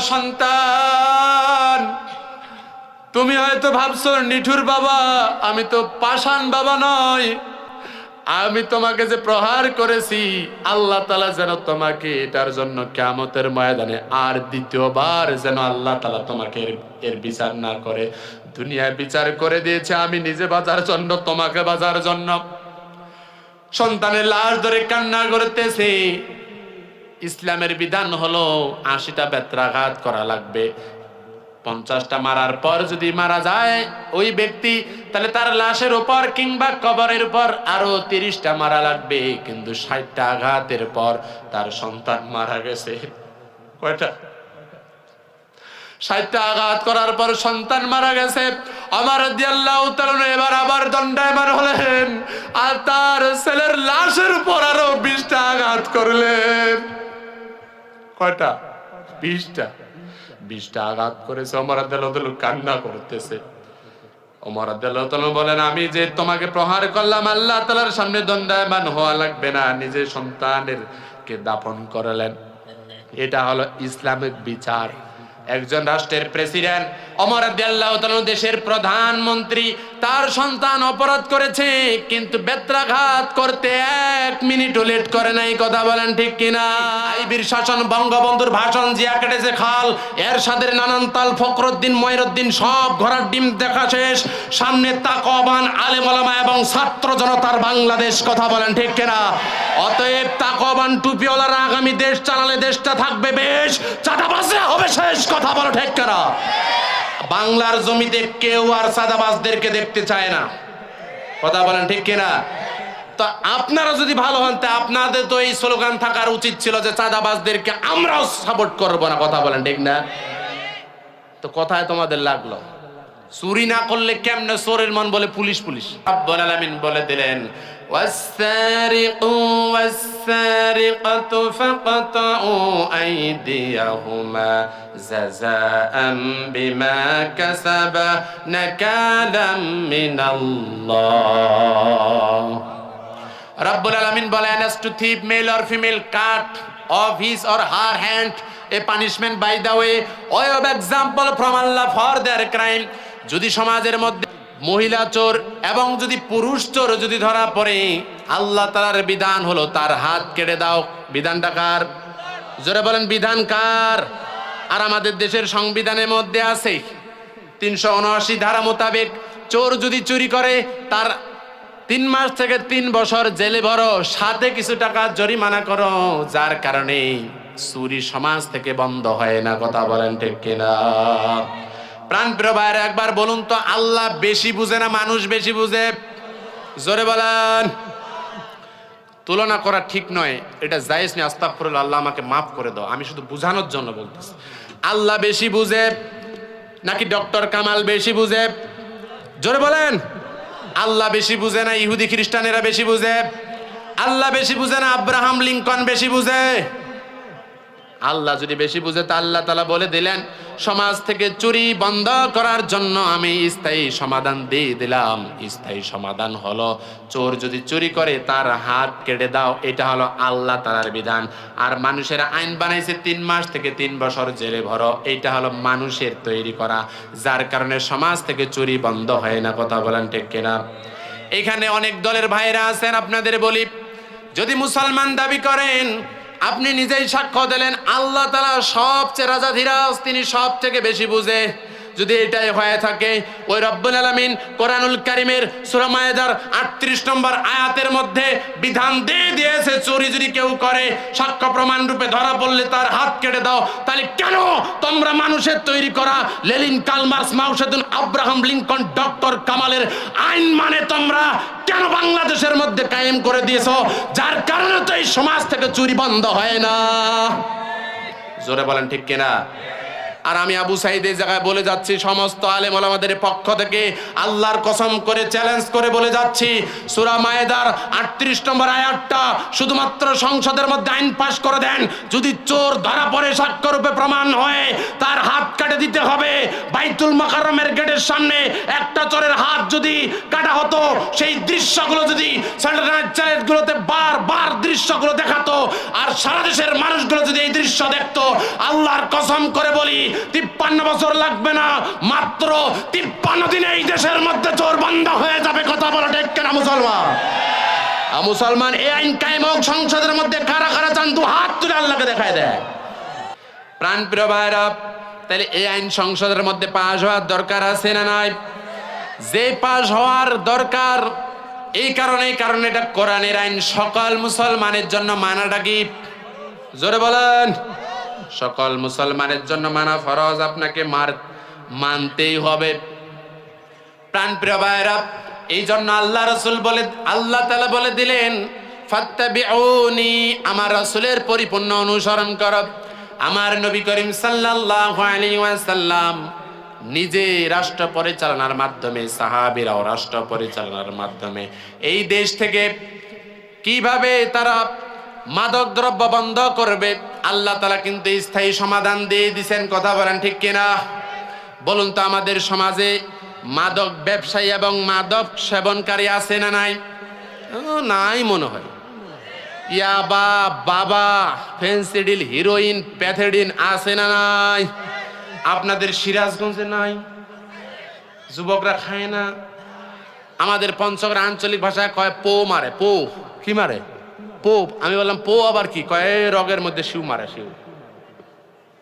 সন্তান। তুমি হয়তো ভাবছ, নিঠুর বাবা, আমি তো পাষাণ বাবা নয় আমি তোমাকে যে প্রহার করেছি, আল্লাহ তালা যেন তোমাকে এটার জন্য কেমতের ময়দানে আর দ্বিতীয়বার যেন আল্লাহ তালা তোমাকে এর- বিচার না করে। দুনিয়ায় বিচার করে দিয়েছে, আমি নিজে বাজার জন্য, তোমাকে বাজার জন্য। সন্তানের লাশ ধরে কান্না করতেছে। ইসলামের বিধান হলো আশিটা বেত্রাঘাত করা লাগবে। পঞ্চাশটা মারার পর যদি মারা যায় ওই ব্যক্তি, তাহলে তার লাশের উপর কিংবা কবরের উপর আরও তিরিশটা মারা লাগবে, কিন্তু ষাটটা আঘাতের পর তার সন্তান মারা গেছে। কয়টা? আঘাত করার পর সন্তান মারা গেছে। আমার দিয়াল্লাহ এবার আবার দণ্ডায়মান হলেন, আর তার ছেলের লাশের উপর আরও বিশটা আঘাত করলেন। কয়টা? বিশটা। বিশটা আঘাত করেছে অমর আদালত কান্না করতেছে। অমর বলেন, আমি যে তোমাকে প্রহার করলাম, আল্লাহ তালার সামনে দণ্ডায়মান হওয়া লাগবে না। নিজের সন্তানের কে দাপন করালেন। এটা হলো ইসলামিক বিচার। একজন রাষ্ট্রের প্রেসিডেন্ট, অমর দেশের প্রধানমন্ত্রী তার সন্তান অপরাধ করেছে, কিন্তু বেত্রাঘাত করতে এক মিনিটও লেট করে নাই, কথা বলেন ঠিক কিনা? আইবির শাসন, বঙ্গবন্ধুর ভাষণ, জিয়া কেটেছে খাল এর সাথে নানান তাল, ফখরুদ্দিন ময়রুদ্দিন সব ঘোড়ার ডিম দেখা শেষ। সামনে তাকবান আলেমলামা এবং ছাত্র জনতার বাংলাদেশ, কথা বলেন ঠিক কিনা? অতএব তাকবান টুপিওয়ালারা আগামী দেশ চালালে দেশটা থাকবে বেশ, চাঁদাবাজরা হবে শেষ, কথা বলো ঠিক কিনা? বাংলার জমিতে কেউ আর সাদাবাজদেরকে দেখতে চায় না। কথা বলেন ঠিক কিনা? তো আপনারা যদি ভালো হন, তা আপনাদের তো এই স্লোগান থাকার উচিত ছিল যে চাঁদাবাজদেরকে আমরাও সাপোর্ট করব না। কথা বলেন ঠিক না? তো কথায় তোমাদের লাগল। চুরি না করলে কেমনে চোরের মন বলে পুলিশ পুলিশ? বলে দিলেন والسارق والسارقة فاقطعوا أيديهما جزاء بما كسبا نكالا من الله রব্বুল আলামিন বলেন as to thief male or female cut of his or her hand a punishment by the way way of example from Allah for their crime যদি সমাজের মধ্যে মহিলা চোর এবং যদি পুরুষ চোর যদি ধরা পড়ে, আল্লাহ তালার বিধান হলো তার হাত কেটে দাও। বিধানটা কার? জোরে বলেন, বিধান কার? আর আমাদের দেশের সংবিধানের মধ্যে আছে তিনশো উনআশি ধারা মোতাবেক, চোর যদি চুরি করে, তার তিন মাস থেকে তিন বছর জেলে ভরো, সাথে কিছু টাকা জরিমানা করো, যার কারণে চুরি সমাজ থেকে বন্ধ হয় না, কথা বলেন ঠিক কিনা? প্রাণ ভাইয়েরা, একবার বলুন তো, আল্লাহ বেশি বুঝে না মানুষ বেশি বুঝে? জোরে বলেন। তুলনা করা ঠিক নয়, এটা জায়েজ নেই আস্তাগফিরুল্লাহ, আল্লাহ আমাকে মাফ করে দাও। আমি শুধু বুঝানোর জন্য বলতেছি। আল্লাহ বেশি বুঝে, নাকি ডক্টর কামাল বেশি বুঝে? জোরে বলেন। আল্লাহ বেশি বুঝে না ইহুদি খ্রিস্টানেরা বেশি বুঝে? আল্লাহ বেশি বুঝে না আব্রাহাম লিঙ্কন বেশি বুঝে? আল্লাহ যদি বেশি বুঝে, তা আল্লাহ তালা বলে দিলেন, সমাজ থেকে চুরি বন্ধ করার জন্য আমি স্থায়ী সমাধান দিয়ে দিলাম। স্থায়ী সমাধান হলো, চোর যদি চুরি করে, তার হাত কেটে দাও, এটা হলো আল্লাহ তালার বিধান। আর মানুষের আইন বানাইছে, তিন মাস থেকে তিন বছর জেলে ভরো এটা হলো মানুষের তৈরি করা, যার কারণে সমাজ থেকে চুরি বন্ধ হয় না, কথা বলেন ঠিক কিনা? এখানে অনেক দলের ভাইরা আছেন, আপনাদের বলি, যদি মুসলমান দাবি করেন আপনি নিজেই সাক্ষ্য দিলেন আল্লাহ তালা সবচেয়ে রাজা ধীরাজ তিনি সব থেকে বেশি বুঝে। যদি এটাই হয়ে থাকে, ওই রব্বুল আলমিন কোরআনুল কারিমের সুরামায়দার আটত্রিশ নম্বর আয়াতের মধ্যে বিধান দিয়ে দিয়েছে, চুরি যদি কেউ করে, সাক্ষ্য প্রমাণ রূপে ধরা পড়লে তার হাত কেটে দাও। তাহলে কেন তোমরা মানুষের তৈরি করা? Lenin Karl Marx Mao Zedong Abraham Lincoln, doctor কামালের আইন মানে তোমরা কেন বাংলাদেশের মধ্যে কায়েম করে দিয়েছ? যার কারণে তো এই সমাজ থেকে চুরি বন্ধ হয় না। জোরে বলেন ঠিক কিনা? আর আমি আবু সাইদ এই জায়গায় বলে যাচ্ছি, সমস্ত আলেম ওলামাদের পক্ষ থেকে আল্লাহর কসম করে চ্যালেঞ্জ করে বলে যাচ্ছি, সূরা মায়েদার আটত্রিশ নম্বর আয়াতটা শুধুমাত্র সংসদের মধ্যে আইন পাশ করে দেন। যদি চোর ধরা পড়ে সাক্ষ্যরূপে প্রমাণ হয়, তার হাত কাটে দিতে হবে। বাইতুল মাকারমের গেটের সামনে একটা চোরের হাত যদি কাটা হতো, সেই দৃশ্যগুলো যদি স্যাটেলাইট চ্যানেলগুলোতে বারবার দৃশ্যগুলো দেখাতো, আর সারা দেশের মানুষগুলো যদি এই দৃশ্য দেখতো, আল্লাহর কসম করে বলি তিপ্পান্ন বছর লাগবে না। মাত্র তিপ্পান্ন দিনে এই দেশের মধ্যে চোর বন্ধ হয়ে যাবে, কথা বলা ঠিক কেনা, মুসলমান? মুসলমান, এই আইন কায়েম হোক, সংসদের মধ্যে কারা কারা চান, দু হাত তুলে আল্লাহকে দেখায় দেয়। প্রাণ প্রিয় ভাইরা তাহলে এই আইন সংসদের মধ্যে পাশ হওয়ার দরকার আছে না নাই? যে পাশ হওয়ার দরকার, এই কারণে কারণে এটা কোরআনের আইন, সকল মুসলমানের জন্য মানাটা কি? জোরে বলেন। সকল মুসলমানের জন্য মানা ফরজ, আপনাকে মানতেই হবে। প্রাণ প্রিয় ভাইরা এই জন্য আল্লাহ রসুল বলে, আল্লাহ তালা বলে দিলেন, ফাত্তাবিউনি, আমার রসুলের পরিপূর্ণ অনুসরণ কর। আমার নবী করিম ওয়াসাল্লাম নিজে রাষ্ট্র পরিচালনার মাধ্যমে, সাহাবীরাও রাষ্ট্র পরিচালনার মাধ্যমে, এই দেশ থেকে কীভাবে তারা মাদক দ্রব্য বন্ধ করবে। আল্লাহ তালা কিন্তু স্থায়ী সমাধান দিয়ে দিছেন। কথা বলেন ঠিক কিনা? বলুন তো আমাদের সমাজে মাদক ব্যবসায়ী এবং মাদক সেবনকারী আছে না নাই? নাই মনে হয়। ইয়াবা বাবা ফেন্সিডিল হিরোইন প্যাথেডিন আছে না নাই? আপনাদের সিরাজগঞ্জে নাই? যুবকরা খায় না? আমাদের পঞ্চগড় আঞ্চলিক ভাষায় কয়, পো মারে, পো। কি মারে? পো আমি বললাম পো আবার কি? কয়, "এই রগের মধ্যে শিউ মারে, শিউ।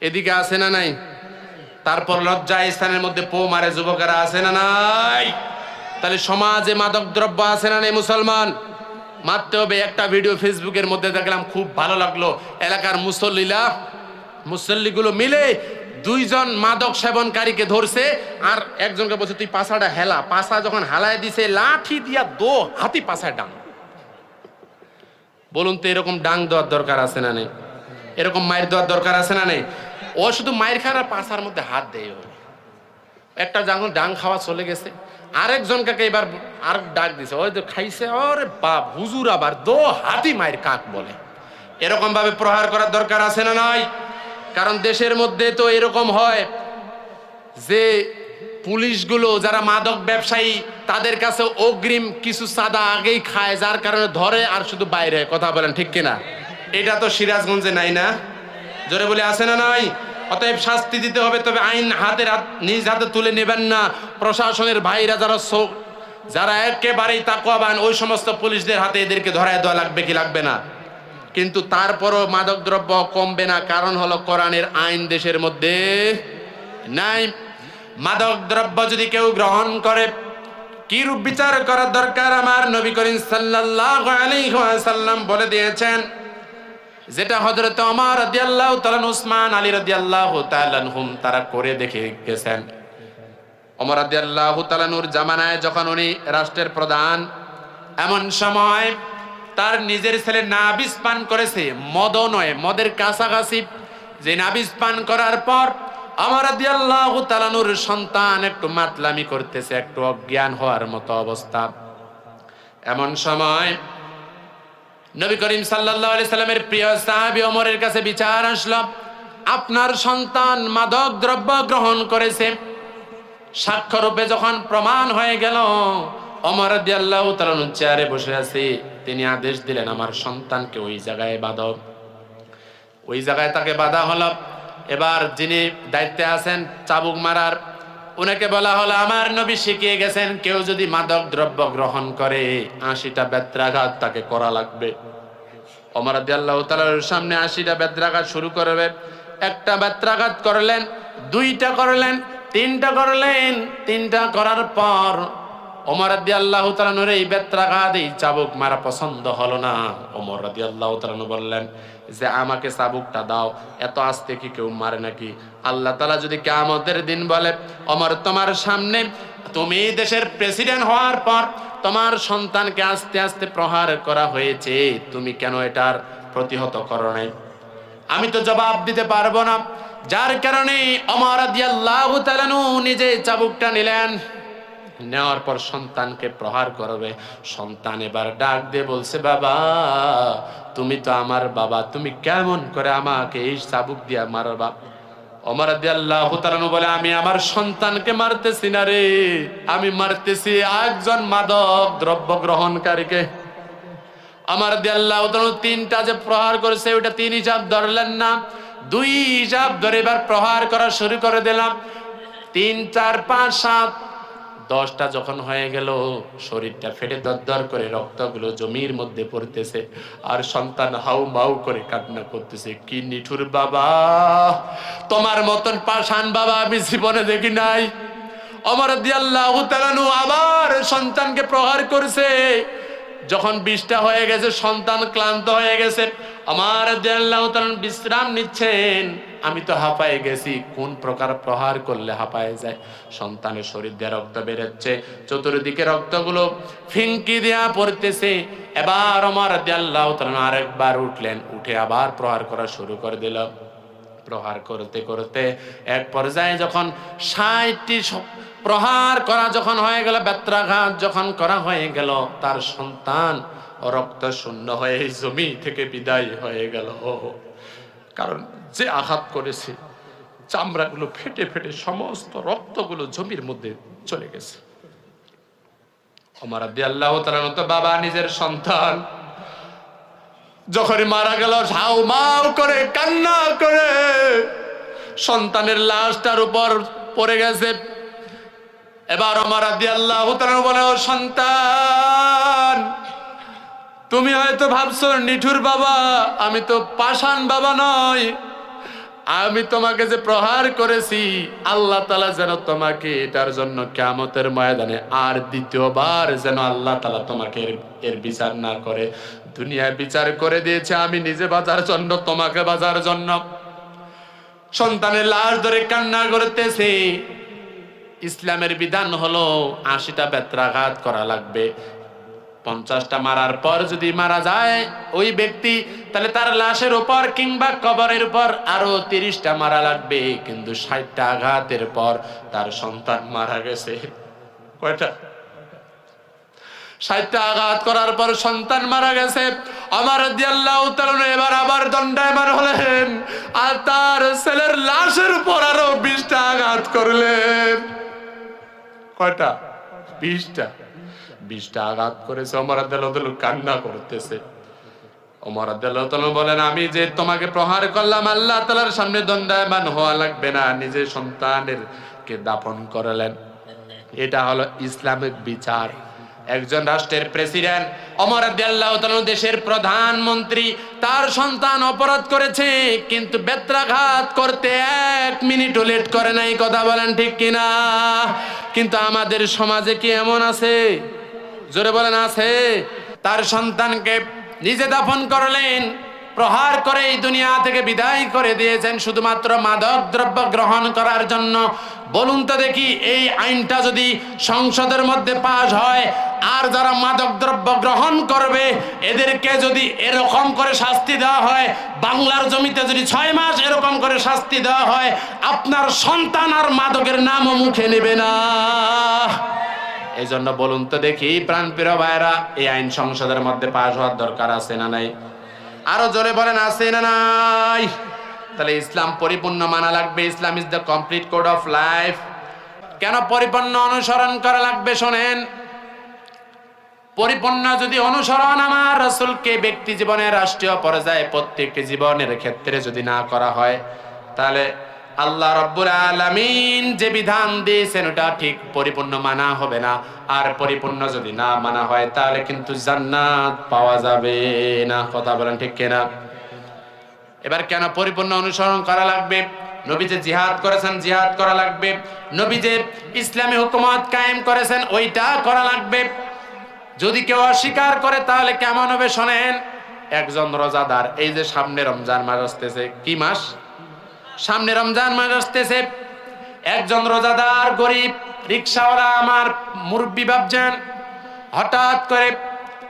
এদিকে আছে না নাই? তারপর লজ্জা স্থানের মধ্যে পো মারে, যুবকেরা আছে না নাই? তাহলে সমাজে মাদক দ্রব্য আছে না নাই মুসলমান? মারতে হবে, একটা ভিডিও ফেসবুকের মধ্যে দেখলাম, খুব ভালো লাগল। এলাকার মুসল্লিলা মুসল্লিগুলো মিলে দুইজন মাদক সেবনকারীকে ধরছে, আর একজনকে বলছে, তুই পাশাটা হেলা। পাশা যখন হালায় দিছে, লাঠি দিয়া দো, হাতি পাশায় ডাং বলুন তো এরকম ডাং দেওয়ার দরকার আছে না নেই? এরকম মায়ের দেওয়ার দরকার আছে না নেই? ও শুধু মায়ের খাওয়ার আর পাশার মধ্যে হাত দেয় ও। একটা যখন ডাং খাওয়া চলে গেছে। আরেকজন কাকে এবার আর ডাক দিছে, ওই তো খাইছে, ওরে বাপ, হুজুর আবার দো হাতি মায়ের কাক বলে। এরকম ভাবে প্রহার করার দরকার আছে না নয় কারণ দেশের মধ্যে তো এরকম হয় যে পুলিশগুলো যারা মাদক ব্যবসায়ী, তাদের কাছে অগ্রিম কিছু সাদা আগেই খায়, যার কারণে ধরে আর শুধু বাইরে, কথা বলেন, ঠিক কিনা? এটা তো সিরাজগঞ্জে নাই না? জোরে বলে আসে না নাই? অতএব শাস্তি দিতে হবে, তবে আইন হাতের হাত, নিজ হাতে তুলে নেবেন না। প্রশাসনের ভাইরা যারা সো- যারা একেবারেই তাকওয়াবান, ওই সমস্ত পুলিশদের হাতে এদেরকে ধরায় দেওয়া লাগবে কি লাগবে না? কিন্তু তারপরও মাদক দ্রব্য কমবে না, কারণ হলো কোরআনের আইন দেশের মধ্যে নাই। মাদক দ্রব্য যদি কেউ গ্রহণ করে কি রূপ বিচার করার দরকার আমার? নবী করিম সাল্লাল্লাহু আলাইহি ওয়াসাল্লাম বলে দিয়েছেন, যেটা হযরত ওমর রাদিয়াল্লাহু তাআলা উসমান আলী রাদিয়াল্লাহু তাআলা হুম তারা করে দেখে গেছেন। ওমর রাদিয়াল্লাহু তাআলা নূর জামানায় যখন উনি রাষ্ট্রের প্রধান, এমন সময় তার নিজের ছেলে নাবিস পান করেছে মদ নয়, মদের কাছাকাছি। যে নাবিস পান করার পর আমার রাদিয়াল্লাহু তাআলা নূর সন্তান একটু মাতলামি করতেছে, একটু অজ্ঞান হওয়ার মতো অবস্থা। এমন সময় নবী করিম সাল্লামের প্রিয় সাহাবী অমরের কাছে বিচার আসলো। আপনার সন্তান মাদক দ্রব্য গ্রহণ করেছে। সাক্ষ্যরূপে যখন প্রমাণ হয়ে গেল অমর রাদিয়াল্লাহু তাআলা চেয়ারে বসে আছে। তিনি আদেশ দিলেন, আমার সন্তানকে ওই জায়গায় বাঁধো ওই জায়গায় তাকে বাধা হলো। এবার যিনি দায়িত্বে আছেন চাবুক মারার ওনাকে বলা হলো, আমার নবী শিখিয়ে গেছেন কেউ যদি মাদক দ্রব্য গ্রহণ করে, আশিটা বেত্রাঘাত তাকে করা লাগবে। অমর আল্লাহ তালার সামনে আশিটা বেত্রাঘাত শুরু করবে। একটা বেত্রাঘাত করলেন, দুইটা করলেন, তিনটা করলেন, তিনটা করার পর ওমর রাদি আল্লাহ তালানুর এই বেত্রাঘাত এই চাবুক মারা পছন্দ হলো না। ওমর রাদি আল্লাহ তালানু বললেন যে আমাকে চাবুকটা দাও। এত আস্তে কি কেউ মারে নাকি? আল্লাহ তালা যদি কেমতের দিন বলে, অমর, তোমার সামনে তুমি দেশের প্রেসিডেন্ট হওয়ার পর তোমার সন্তানকে আস্তে আস্তে প্রহার করা হয়েছে, তুমি কেন এটার প্রতিহত করো নাই? আমি তো জবাব দিতে পারব না। যার কারণে অমর রাদিয়াল্লাহু তাআলা নিজে চাবুকটা নিলেন। নেওয়ার পর সন্তানকে প্রহার করবে। সন্তান এবার ডাক দিয়ে বলছে, বাবা, তুমি তো আমার বাবা, তুমি কেমন করে আমাকে এই চাবুক দিয়ে মারবা? ওমর আল্লাহ বলে, আমি আমার সন্তানকে মারতেছি না রে। আমি মারতেছি একজন মাদক দ্রব্য গ্রহণকারীকে। আমার আল্লাহ তিনটা যে প্রহার করেছে ওটা তিন হিসাব ধরলেন না। দুই হিসাব ধরে এবার প্রহার করা শুরু করে দিলাম। তিন, চার, পাঁচ, সাত দশটা যখন হয়ে গেল, শরীরটা ফেটে দরদর করে রক্তগুলো জমির মধ্যে পড়তেছে আর সন্তান হাউ মাউ করে কান্না করতেছে, কি নিঠুর বাবা, তোমার মতন পাষাণ বাবা আমি জীবনে দেখি নাই। অমর দিয়াল্লাহু তাআলা আবার সন্তানকে প্রহার করছে। যখন বিষটা হয়ে গেছে, সন্তান ক্লান্ত হয়ে গেছে আমার তাআলা বিশ্রাম নিচ্ছেন। আমি তো হাঁপায়ে গেছি। কোন প্রকার প্রহার করলে হাঁপায়ে যায়? সন্তানের শরীর দিয়ে রক্ত বেরোচ্ছে, চতুর্দিকে রক্তগুলো ফিঙ্কি দেয়া পড়তেছে। এবার আমার তাআলা আরেকবার উঠলেন, উঠে আবার প্রহার করা শুরু করে দিল। প্রহার করতে করতে এক পর্যায়ে যখন ষাটটি প্রহার করা যখন হয়ে গেল, বেত্রাঘাত যখন করা হয়ে গেল, তার সন্তান রক্ত শূন্য হয়ে জমি থেকে বিদায় হয়ে গেল। কারণ যে আঘাত করেছে, চামড়াগুলো ফেটে ফেটে সমস্ত রক্তগুলো জমির মধ্যে চলে গেছে। আমার আল্লাহ তো বাবা, নিজের সন্তান যখন মারা গেল, ঝাউ মাউ করে, কান্না করে, সন্তানের লাশটার উপর পড়ে গেছে। এবার আমার আদি আল্লাহ বলে ও সন্তান, তুমি হয়তো ভাবছ, নিঠুর বাবা, আমি তো পাষাণ বাবা নয় আমি তোমাকে যে প্রহার করেছি, আল্লাহ তালা যেন তোমাকে এটার জন্য কেমতের ময়দানে আর দ্বিতীয়বার যেন আল্লাহ তালা তোমাকে এর বিচার না করে। দুনিয়ায় বিচার করে দিয়েছে, আমি নিজে বাজার জন্য, তোমাকে বাজার জন্য। সন্তানের লাশ ধরে কান্না করতেছে। ইসলামের বিধান হলো আশিটা বেত্রাঘাত করা লাগবে। পঞ্চাশটা মারার পর যদি মারা যায় ওই ব্যক্তি, তাহলে তার লাশের উপর কিংবা কবরের উপর আরও তিরিশটা মারা লাগবে, কিন্তু ষাটটা আঘাতের পর তার সন্তান মারা গেছে। কয়টা? ষাটটা আঘাত করার পর সন্তান মারা গেছে। আমার এবার আবার দণ্ডায়মান হলেন, আর তার ছেলের লাশের উপর আরও বিশটা আঘাত করলেন। কয়টা? বিশটা। বিশটা আঘাত করেছে অমর আদালত কান্না করতেছে। অমর আদালত বলেন, আমি যে তোমাকে প্রহার করলাম, আল্লাহ তালার সামনে দণ্ডায়মান হওয়া লাগবে না নিজের সন্তানের কে দাপন করালেন। এটা হলো ইসলামিক বিচার। একজন রাষ্ট্রের প্রেসিডেন্ট অমর দেশের প্রধানমন্ত্রী, তার সন্তান অপরাধ করেছে, কিন্তু বেত্রাঘাত করতে এক মিনিট লেট করে নাই, কথা বলেন ঠিক কিনা? কিন্তু আমাদের সমাজে কি এমন আছে? জোরে বলেন, আছে। তার সন্তানকে নিজে দাফন করলেন, প্রহার করে এই দুনিয়া থেকে বিদায় করে দিয়েছেন, শুধুমাত্র মাদক দ্রব্য গ্রহণ করার জন্য। বলুন তো দেখি, এই আইনটা যদি সংসদের মধ্যে পাশ হয়, আর যারা মাদক দ্রব্য গ্রহণ করবে, এদেরকে যদি এরকম করে শাস্তি দেওয়া হয়, বাংলার জমিতে যদি ছয় মাস এরকম করে শাস্তি দেওয়া হয়, আপনার সন্তান আর মাদকের নামও মুখে নেবে না। এই জন্য বলুন তো দেখি, প্রাণ প্রিয় ভাইরা এই আইন সংসদের মধ্যে পাশ হওয়ার দরকার আছে না নাই? আরও জোরে বলেন, আছে না নাই? তাহলে ইসলাম পরিপূর্ণ মানা লাগবে, Islam is the complete code of life কেন পরিপূর্ণ অনুসরণ করা লাগবে, শোনেন? পরিপূর্ণ যদি অনুসরণ আমার রসুলকে ব্যক্তি জীবনে রাষ্ট্রীয় পর্যায়ে প্রত্যেক জীবনের ক্ষেত্রে যদি না করা হয়, তাহলে আল্লাহ রব্বুল আলামিন যে বিধান দিয়েছেন, ওটা ঠিক পরিপূর্ণ মানা হবে না। আর পরিপূর্ণ যদি না মানা হয়, তাহলে কিন্তু জান্নাত পাওয়া যাবে না। কথা বলেন ঠিক কেনা? এবার কেন পরিপূর্ণ অনুসরণ করা লাগবে? নবী যে জিহাদ করেছেন, জিহাদ করা লাগবে। নবী যে ইসলামী হুকুমত কায়েম করেছেন, ওইটা করা লাগবে। যদি কেউ অস্বীকার করে, তাহলে কেমন হবে শোনেন? একজন রোজাদার, এই যে সামনে রমজান মাস আসতেছে, কি মাস? সামনে রমজান মাস আসতেছে। একজন রোজাদার গরিব রিক্সাওয়ালা আমার মুরব্বী ভাবছেন, হঠাৎ করে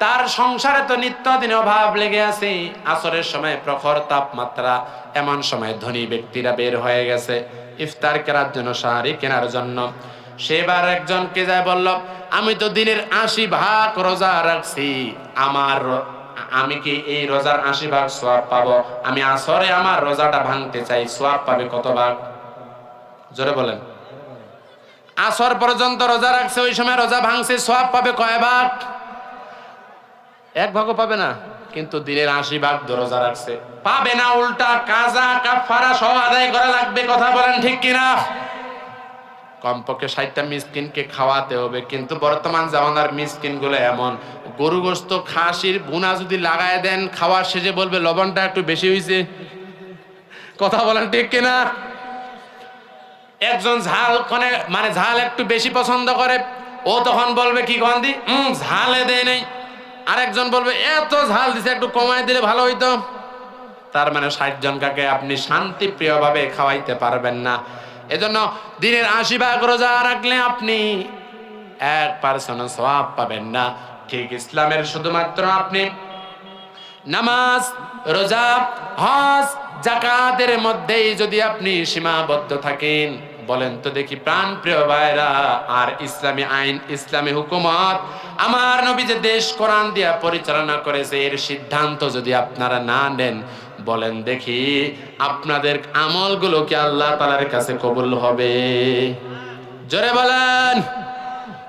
তার সংসারে তো নিত্যদিন অভাব লেগে আছে। আসরের সময় প্রখর তাপমাত্রা, এমন সময় ধনী ব্যক্তিরা বের হয়ে গেছে ইফতার কেনার জন্য সাহারি কেনার জন্য। সেবার একজনকে যায় বলল, আমি তো দিনের আশি ভাগ রোজা রাখছি, আমার আমি কি এই রোজার আশি ভাগ সোয়াব পাবো? আমি আসরে আমার রোজাটা ভাঙতে চাই সোয়াব পাবে কত ভাগ? জোরে বলেন। আসর পর্যন্ত রোজা রাখছে, ওই সময় রোজা ভাঙছে সব পাবে কয় ভাগ? এক ভাগও পাবে না, কিন্তু দিনের আশি ভাগ রোজা রাখছে। পাবে না উল্টা, কাজা কাফারা সব আদায় করা লাগবে, কথা বলেন ঠিক কিনা? কমপক্ষে ষাটটা মিসকিনকে খাওয়াতে হবে। কিন্তু বর্তমান জামানার মিসকিনগুলো এমন। গরু গোস্ত, খাসির বুনা যদি লাগায় দেন, খাওয়ার শেষে বলবে, লবণটা একটু বেশি হয়েছে কথা বলেন ঠিক কিনা? একজন ঝাল মানে মানে ঝাল একটু বেশি পছন্দ করে, ও তখন বলবে, কি গন্ধি? হুম ঝালে দেয় নেই। আরেকজন বলবে, এত ঝাল দিছে, একটু কমায় দিলে ভালো হইতো। তার মানে ষাট জনকাকে আপনি শান্তি ভাবে খাওয়াইতে পারবেন না। এজন্য দিনের আশি ভাগ রোজা রাখলে আপনি এক পার্সেন্ট সওয়াব পাবেন না। ঠিক ইসলামের শুধুমাত্র আপনি নামাজ, রোজা, হজ জাকাতের মধ্যেই যদি আপনি সীমাবদ্ধ থাকেন, বলেন তো দেখি প্রাণ প্রিয় ভাইরা, আর ইসলামী আইন, ইসলামী হুকুমত, আমার নবী যে দেশ কোরআন দিয়া পরিচালনা করেছে, এর সিদ্ধান্ত যদি আপনারা না নেন বলেন, দেখি আপনাদের আমলগুলো কি আল্লাহ তালার কাছে কবুল হবে? জোরে বলেন,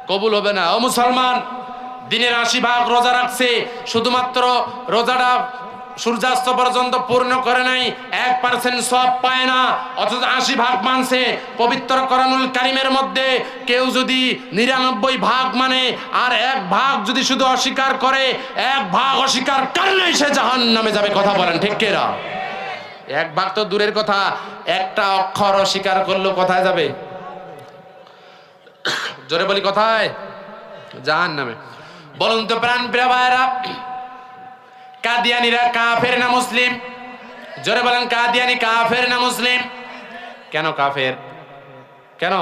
কবুল হবে না। ও মুসলমান, দিনের আশি ভাগ রোজা রাখছে, শুধুমাত্র রোজাটা সূর্যাস্ত পর্যন্ত পূর্ণ করে নাই, এক পার্সেন্ট সব পায় না, অথচ আশি ভাগ মানছে। পবিত্র করানুল কারিমের মধ্যে কেউ যদি নিরানব্বই ভাগ মানে আর এক ভাগ যদি শুধু অস্বীকার করে, এক ভাগ অস্বীকার করলেই সে জাহান নামে যাবে, কথা বলেন ঠিক কেরা এক ভাগ তো দূরের কথা, একটা অক্ষর অস্বীকার করলেও কোথায় যাবে? জোরে বলি কোথায়? জাহান নামে বলুন তো প্রাণ প্রিয় ভাইরা কাদিয়ানিরা কাফের না মুসলিম? জোরে বলেন, কাদিয়ানি কাফের না মুসলিম? কেন কাফের? কেন?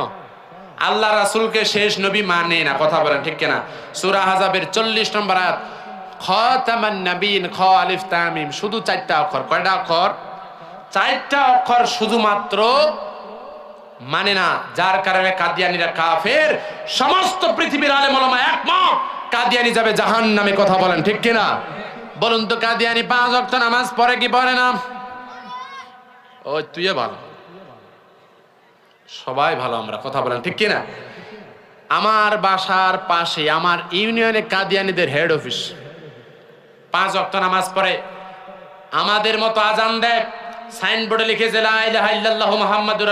আল্লাহ রাসূলকে শেষ নবী মানে না, কথা বলেন, ঠিক কিনা? সূরা হাজাবের 40 নম্বর আয়াত, খাতামান নবীন খ আলিফ তামিম শুধু চারটা অক্ষর, কয়টা অক্ষর? চারটা অক্ষর শুধুমাত্র মানে না, যার কারণে কাদিয়ানিরা কাফের, সমস্ত পৃথিবীর আলেম ওলামা একমত, কাদিয়ানি যাবে জাহান নামে কথা বলেন, ঠিক কিনা? বলুন তো, কাদিয়ানি পাঁচ ওয়াক্ত নামাজ পড়ে কি পড়ে না? ওই তুই ভালো। সবাই ভালো আমরা, কথা বলেন, ঠিক কিনা? আমার বাসার পাশে, আমার ইউনিয়নে কাদিয়ানিদের হেড অফিস। পাঁচ ওয়াক্ত নামাজ পড়ে। আমাদের মতো আজান দেয়, সাইনবোর্ডে লিখেছে লা ইলাহা ইল্লাল্লাহু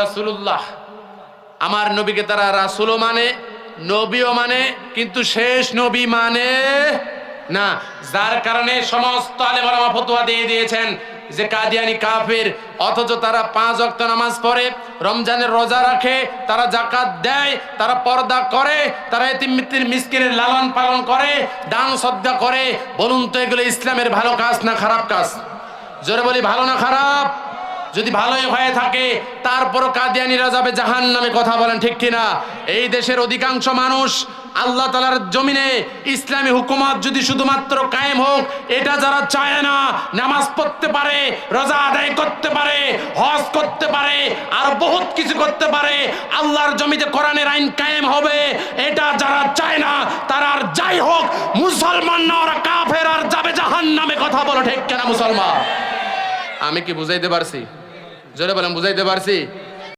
রাসূলুল্লাহ। আমার নবীকে তারা রাসূলও মানে নবীও মানে কিন্তু শেষ নবী মানে না, যার কারণে সমস্ত আলেম ফতোয়া দিয়ে দিয়েছেন যে কাদিয়ানি কাফের, অথচ তারা পাঁচ অক্ত নামাজ পড়ে, রমজানের রোজা রাখে, তারা জাকাত দেয়, তারা পর্দা করে, তারা এতিম মিত্তির মিসকিনের লালন পালন করে, দান শ্রদ্ধা করে। বলুন তো এগুলো ইসলামের ভালো কাজ না খারাপ কাজ? জোরে বলি, ভালো না খারাপ? যদি ভালোই হয়ে থাকে, তারপরও কাদিয়ানিরা যাবে জাহান নামে কথা বলেন ঠিক কিনা? এই দেশের অধিকাংশ মানুষ আল্লাহ তালার জমিনে ইসলামী হুকুমত যদি শুধুমাত্র কায়েম হোক, এটা যারা চায় না, নামাজ পড়তে পারে, রোজা আদায় করতে পারে, হজ করতে পারে, আর বহুত কিছু করতে পারে, আল্লাহর জমিতে কোরআনের আইন কায়েম হবে, এটা যারা চায় না, তারা আর যাই হোক, মুসলমান না, ওরা কাফের, আর যাবে জাহান নামে কথা বলো ঠিক কেনা মুসলমান? আমি কি বুঝাইতে পারছি? জোরে বলেন, বুঝাইতে পারছি?